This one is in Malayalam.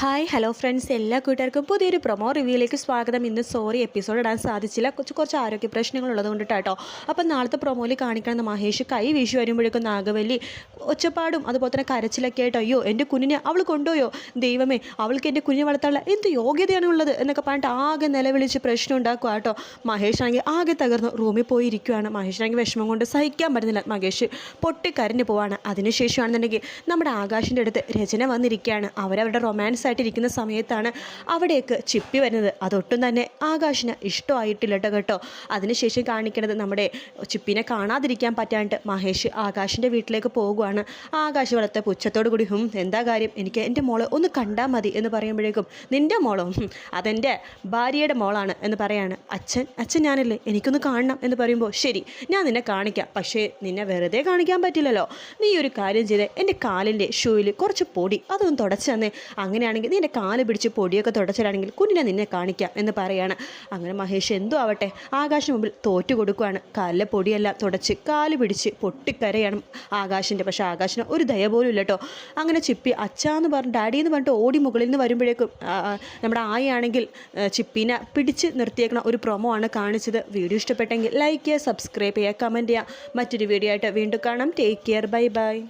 ഹായ് ഹലോ ഫ്രണ്ട്സ് എല്ലാ കൂട്ടുകാർക്കും പുതിയൊരു പ്രൊമോ റിവ്യൂയിലേക്ക് സ്വാഗതം. ഇന്ന് സോറി എപ്പിസോഡ് ഇടാൻ സാധിച്ചില്ല. കുറച്ച് കുറച്ച് ആരോഗ്യ പ്രശ്നങ്ങളുള്ളത് കൊണ്ടിട്ടാട്ടോ അപ്പം നാളത്തെ പ്രൊമോയിൽ കാണിക്കണമെന്ന് മഹേഷ്. കൈ വീശി വരുമ്പോഴേക്കും നാഗവല്ലി ഒച്ചപ്പാടും അതുപോലെ തന്നെ കരച്ചിലൊക്കെ ആയിട്ട് അയ്യോ എന്റെ കുഞ്ഞിനെ അവൾ കൊണ്ടുപോയോ? ദൈവമേ അവൾക്ക് എന്റെ കുഞ്ഞിനെ വളർത്താനുള്ള എന്ത് യോഗ്യതയാണ് ഉള്ളത്? എന്നൊക്കെ പറഞ്ഞിട്ട് ആകെ നിലവിളിച്ച് പ്രശ്നം ഉണ്ടാക്കുക കേട്ടോ. മഹേഷ് ആണെങ്കിൽ ആകെ തകർന്നു റൂമിൽ പോയി ഇരിക്കുകയാണ് മഹേഷിനാണെങ്കിൽ വിഷമം കൊണ്ട് സഹിക്കാൻ പറ്റുന്നില്ല. മഹേഷ് പൊട്ടിക്കരഞ്ഞ് പോവാണ്. അതിനുശേഷമാണെന്നുണ്ടെങ്കിൽ നമ്മുടെ ആകാശിന്റെ അടുത്ത് രചന വന്നിരിക്കുകയാണ്. അവരവരുടെ റൊമാൻസ് ആയിട്ടിരിക്കുന്ന സമയത്താണ് അവിടേക്ക് ചിപ്പി വരുന്നത്. അതൊട്ടും തന്നെ ആകാശിന് ഇഷ്ടമായിട്ടില്ല കേട്ടോ. അതിനുശേഷം കാണിക്കുന്നത് നമ്മുടെ ചിപ്പിനെ കാണാതിരിക്കാൻ പറ്റാണ്ട് മഹേഷ് ആകാശിന്റെ വീട്ടിലേക്ക് പോകുവാണ്. ആകാശ് വളർത്ത പുച്ഛത്തോടു കൂടി ഹും എന്താ കാര്യം? എനിക്ക് എന്റെ മോളെ ഒന്ന് കണ്ടാൽ മതി എന്ന് പറയുമ്പോഴേക്കും നിന്റെ മോളോ? അതെന്റെ ഭാര്യയുടെ മോളാണ് എന്ന് പറയാണ് അച്ഛൻ. അച്ഛൻ ഞാനല്ലേ? എനിക്കൊന്ന് കാണണം എന്ന് പറയുമ്പോൾ ശരി ഞാൻ നിന്നെ കാണിക്കാം. പക്ഷേ നിന്നെ വെറുതെ കാണിക്കാൻ പറ്റില്ലല്ലോ. നീ ഒരു കാര്യം ചെയ്തേ. എന്റെ കാലിന്റെ ഷൂയിൽ കുറച്ച് പൊടി അതൊന്ന് തുടച്ചു തന്നെ. അങ്ങനെയാണെങ്കിൽ നീ എന്റെ കാൽ പിടിച്ച് പൊടിയൊക്കെ തുടച്ചിലാണെങ്കിൽ കുഞ്ഞിനെ നിന്നെ കാണിക്കാം എന്ന് പറയാണ്. അങ്ങനെ മഹേഷ് എന്തോ ആവട്ടെ ആകാശം മുമ്പിൽ തോറ്റു കൊടുക്കുകയാണ് കാലിലെ പൊടിയെല്ലാം തുടച്ച് കാൽ പിടിച്ച് പൊട്ടിക്കരയാണ് ആകാശിന്റെ. പക്ഷേ ആകാശിന് ഒരു ദയ പോലും ഇല്ല കേട്ടോ. അങ്ങനെ ചിപ്പി അച്ഛാന്ന് പറഞ്ഞു ഡാഡി എന്ന് പറഞ്ഞിട്ട് ഓടി മുകളിൽ നിന്ന് വരുമ്പോഴേക്കും നമ്മുടെ ആയാണെങ്കിൽ ചിപ്പിനെ പിടിച്ച് നിർത്തിയേക്കണ ഒരു പ്രൊമോ ആണ് കാണിച്ചത്. വീഡിയോ ഇഷ്ടപ്പെട്ടെങ്കിൽ ലൈക്ക് ചെയ്യുക സബ്സ്ക്രൈബ് ചെയ്യുക കമന്റ് ചെയ്യുക. മറ്റൊരു വീഡിയോ ആയിട്ട് വീണ്ടും കാണാം. Take care bye bye